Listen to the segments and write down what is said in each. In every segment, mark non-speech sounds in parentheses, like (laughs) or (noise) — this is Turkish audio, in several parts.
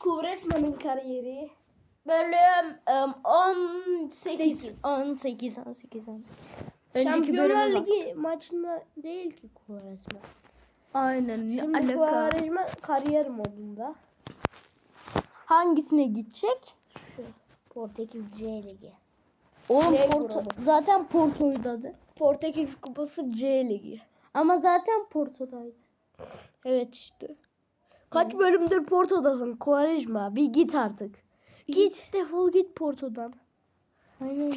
Kuvresman'ın kariyeri. Bölüm em, 18 Sekiz. 18 18 18. Önceki Şampiyonlar. Ligi maçında değil ki Kuvresman. Aynen. Ne Şimdi alaka? Kuvresman kariyer modunda. Hangisine gidecek? Şu Portekiz C Ligi. Oğlum Ne Porto grubu? zaten Porto'ydu. Portekiz Kupası C Ligi. Ama zaten Porto'daydı. Evet işte. Kaç bölümdür Porto'dasın Quaresma? Bir git artık. Git defol git Porto'dan. Aynen.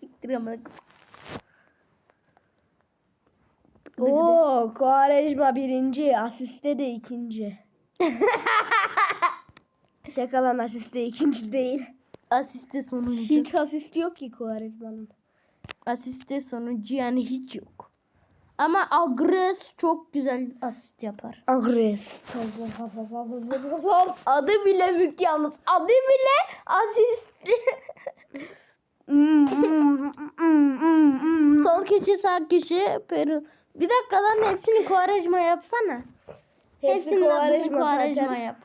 Siktir (laughs) ama. Oo Quaresma birinci, asiste de ikinci. (laughs) Şaka lan asiste ikinci değil. Asiste sonuncu. Hiç asist yok ki Quaresma'nın. Asiste sonuncu yani hiç yok. Ama Agres çok güzel asist yapar. Agres. (laughs) Adı bile büyük yalnız. Adı bile asist. (laughs) Sol köşe sağ köşe Peru. Bir dakika lan hepsini Kuvarejma yapsana. Hepsinin adını zaten. yap.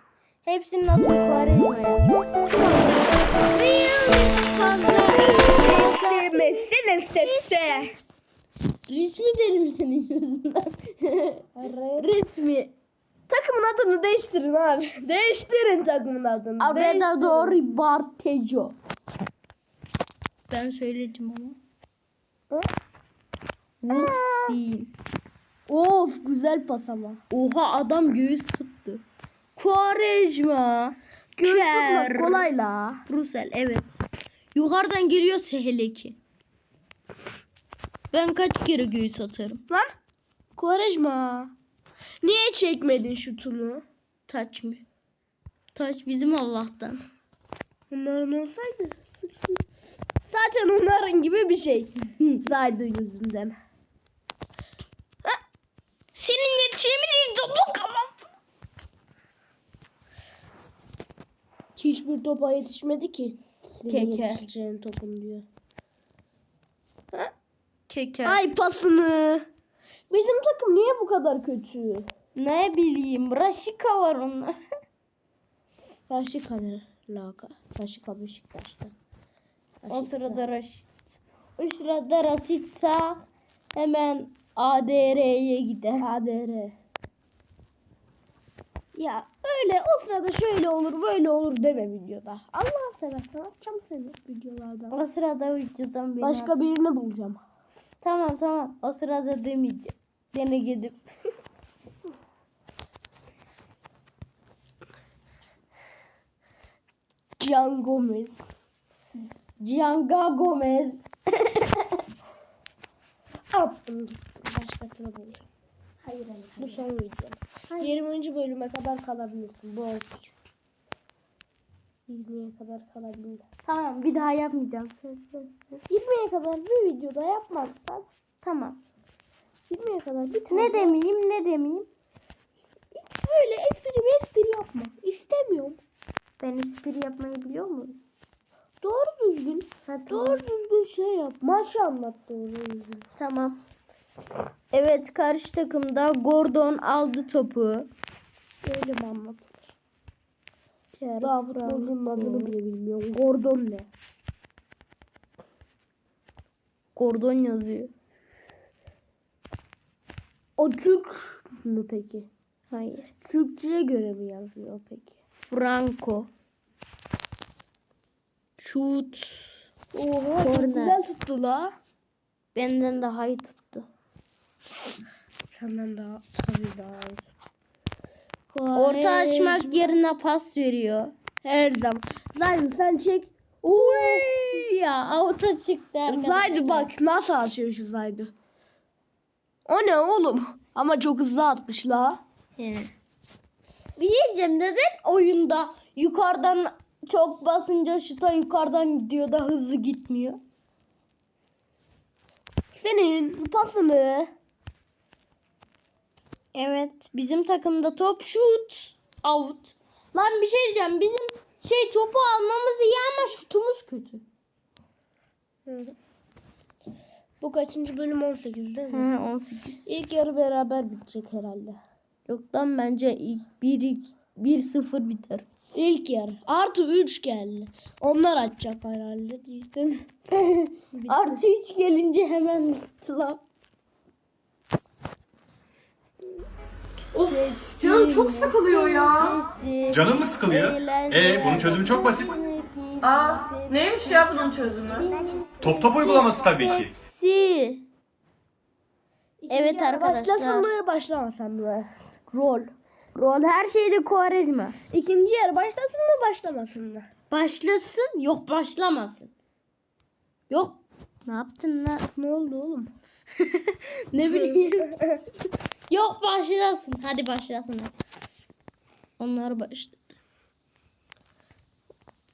Hepsinin adını Kuvarejma yap. Messi Messi. Resmi derim senin yüzünden. Resmi. Takımın adını değiştirin abi. (laughs) Değiştirin takımın adını. Abredador Bartejo. Ben söyledim ama. Vuhsin. Of güzel pas ama. Oha adam göğüs tuttu. Kuvarejma. Göz Kler. tutmak kolay la. Brusel evet. Yukarıdan geliyorsa hele ki. Ben kaç kere göğüs atarım. Lan. Quaresma. Niye çekmedin şutunu? Taç mı? Taç bizim Allah'tan. Onların olsaydı. Zaten onların gibi bir şey. Zaydı yüzünden. Senin yetişemediğin topu kapat. Hiçbir topa yetişmedi ki. Senin Keke. yetişeceğin topun diyor. Keke. Ay pasını. Bizim takım niye bu kadar kötü? Ne bileyim. Raşika var onlar. (laughs) Raşika ne? Laka. Raşika Beşiktaş'ta. o sırada Raşit. O sırada Rasitsa hemen ADR'ye gider. ADR. Ya öyle o sırada şöyle olur böyle olur deme videoda. Allah seversen atacağım seni videolardan. O sırada vücudan beni Başka birini bulacağım. Tamam tamam. O sırada demeyeceğim. Gene gidip. (laughs) Can Gomez. Gianga Gomez. (laughs) Attım. Başkasını bulacağım. Hayır hayır. Bu son videom. 20. bölüme kadar kalabilirsin. Bu 18. 20'ye kadar kalabilirsin. Tamam bir daha yapmayacağım. Söz söz söz. 20'ye kadar bir videoda yapmazsan Tamam. 20'ye kadar bir tane Ne demeyeyim ne demeyeyim. hiç böyle espri espri yapma. İstemiyorum. Ben espri yapmayı biliyor muyum? Doğru düzgün. Ha, Doğru düzgün şey yap. Maçı anlat doğru düzgün. Tamam. Evet karşı takımda Gordon aldı topu. Böyle mi anlatılır? Pierre Daha futbolcunun adını bile bilmiyorum. Gordon ne? Gordon yazıyor. O Türk mü peki? Hayır. Türkçe'ye göre mi yazıyor peki? Franco. Şut. Oha Korner. çok güzel tuttu la. Benden daha iyi tuttu. Senden daha tabii daha iyi. Orta açmak yerine pas veriyor. Her zaman. Zaten sen çek. Oo. Ya orta çıktı arkadaşlar. Zaydı bak nasıl atıyor şu Zaydı. O ne oğlum? Ama çok hızlı atmış la. He. Bir şey diyeceğim neden oyunda yukarıdan çok basınca şuta yukarıdan gidiyor da hızlı gitmiyor? Senin pasını Evet bizim takımda top şut out. Lan bir şey diyeceğim bizim şey topu almamız iyi ama şutumuz kötü. bu kaçıncı bölüm 18 değil mi? He 18. İlk yarı beraber bitecek herhalde. Yok lan bence ilk bir 1-0 biter. İlk yarı. Artı 3 geldi. Onlar atacak herhalde. Mi? (laughs) Artı 3 gelince hemen bitti Of canım çok sıkılıyor ya. Canın mı sıkılıyor? E bunun çözümü çok basit. Aa neymiş ya bunun çözümü? Top top uygulaması tabii ki. Si. Evet yarı arkadaşlar. Başlasın mı başlamasın mı? Rol. Rol her şeyde Kuarezma. İkinci yarı başlasın mı başlamasın mı? Başlasın yok başlamasın. Yok. Ne yaptın lan? Ne oldu oğlum? (laughs) Ne bileyim. (laughs) yok başlasın. Hadi başlasın. Onlar başladı.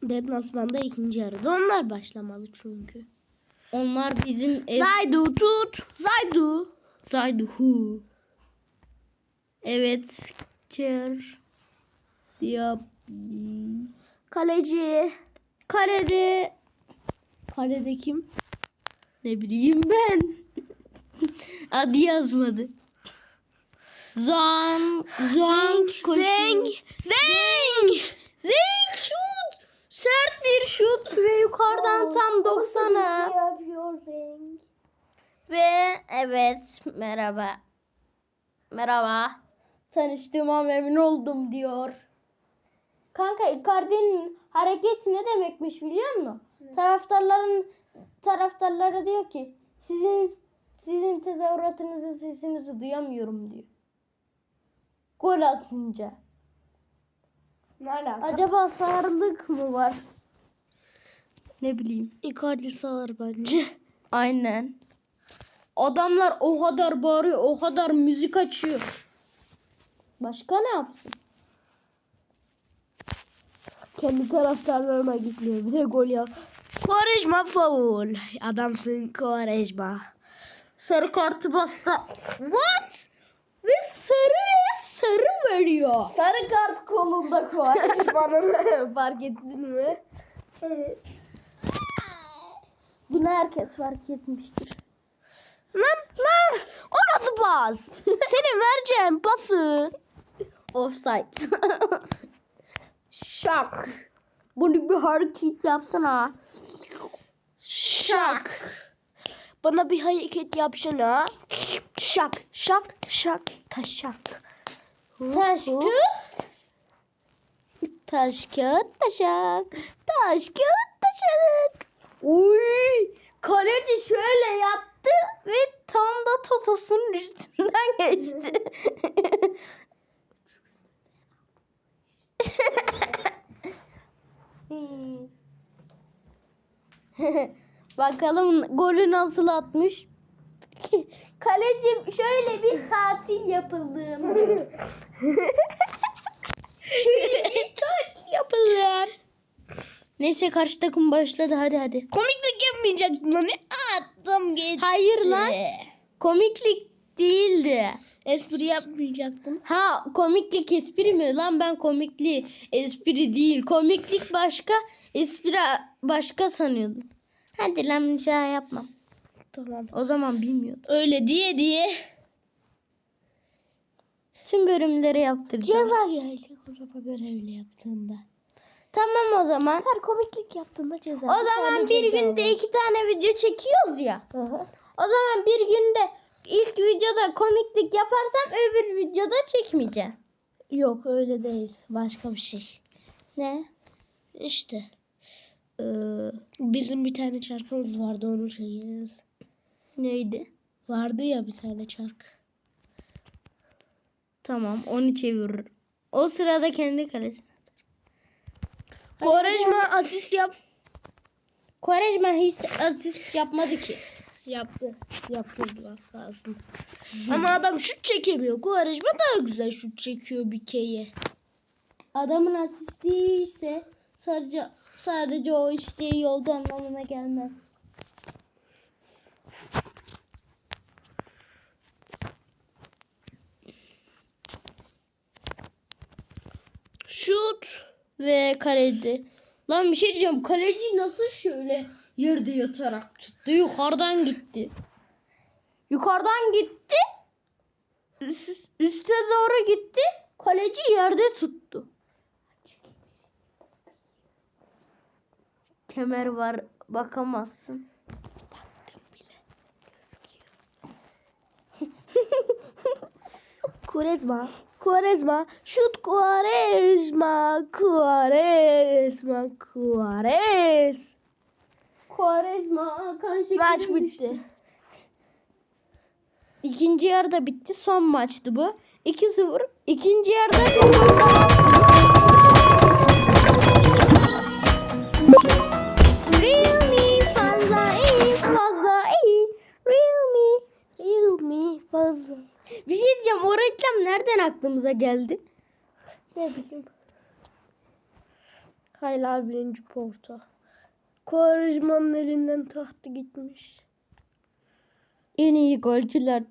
Deplasmanda ikinci yarıda onlar başlamalı çünkü. Onlar bizim ev Zaydu tut. Zaydu. Zayduhu. Evet. Ker. Diab. Kaleci. Karede. Kalede kim? Ne bileyim ben. (laughs) Adı yazmadı. Zan. Zan. Zeng. Zeng. Zeng şut. Sert bir şut ve yukarıdan tam 90'a. yapıyor Zeng? Ve evet merhaba. Merhaba. Tanıştığıma memnun oldum diyor. Kanka Icardi'nin hareketi ne demekmiş biliyor musun? Taraftarların taraftarlara diyor ki sizin sizin tezahüratınızı sesinizi duyamıyorum diyor. Gol atınca. Ne alaka? Acaba sarılık mı var? Ne bileyim. Icardi sağlar bence. (laughs) Aynen. Adamlar o kadar bağırıyor, o kadar müzik açıyor. Başka ne yapsın? Kendi taraftarlarına gitmiyor. Bir de gol ya. Quaresma faul. Adamsın Quaresma. Sarı kartı bastı. What? Ve sarıya sarı veriyor. Sarı kart kolunda Quaresma'nın. (laughs) Fark ettin mi? Evet. Bunu herkes fark etmiştir. Lan lan. O nasıl pas? (laughs) Senin vereceğin pası. Offside. Şak. Bunu bir hareket yapsana. Şak. Bana bir hareket yapsana. Şak. Şak. Şak. Taşak. Taş kağıt. Taş kağıt taşak. Taş kağıt taşak. Uy. Kaleci şöyle yattı ve tam da totosunun üstünden geçti. (laughs) Bakalım golü nasıl atmış. (laughs) Kaleci şöyle bir tatil yapalım diyor. şöyle bir tatil yapalım. Neyse karşı takım başladı hadi hadi. Komiklik yapmayacaktın lan. Ne attım gitti. Hayır lan. Komiklik değildi. Espri yapmayacaktım. Ha komiklik espri mi? Lan ben komikli espri değil. Komiklik başka, espri başka sanıyordum. Hadi lan bir şey yapmam. Tamam. O zaman bilmiyordum. Öyle diye diye Tüm bölümleri yaptıracağım. ceza gelecek o zaman görevli yaptığında. Tamam o zaman. Her komiklik yaptığında ceza. O zaman bir günde iki tane video çekiyoruz ya. O zaman bir günde ilk videoda komiklik yaparsam öbür videoda çekmeyeceğim. Yok öyle değil. Başka bir şey. Ne? İşte. Ee, bizim bir tane çarkımız vardı onu çekiyoruz. Neydi? Vardı ya bir tane çark. Tamam onu çeviririm. O sırada kendi kalesine. Quaresma asist yap. Quaresma hiç asist yapmadı ki. Yaptı. Yaptırdı az kalsın. Ama adam şut çekemiyor. Quaresma daha güzel şut çekiyor bir keye. Adamın asisti ise sadece sadece o işte olduğu anlamına gelmez. şut ve kaledi. Lan bir şey diyeceğim. Kaleci nasıl şöyle yerde yatarak tuttu? Yukarıdan gitti. Yukarıdan gitti. Üst, üste doğru gitti. Kaleci yerde tuttu. Kemer var. Bakamazsın. Baktım bile. (laughs) Kurezma. Quaresma. Şut Quaresma. Quaresma. Quares. Quaresma kan şekeri Maç düştü. bitti. İkinci yarıda bitti. Son maçtı bu. 2-0. İkinci yarıda aklımıza geldi? Ne bileyim. Hala birinci porta. Quaresma'nın elinden tahtı gitmiş. En iyi golcüler.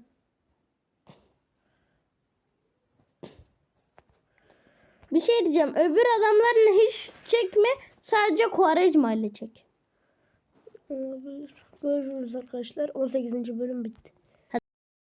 Bir şey diyeceğim. Öbür adamlarla hiç çekme. Sadece Quaresma ile çek. Olabilir. Görüşürüz arkadaşlar. 18. bölüm bitti.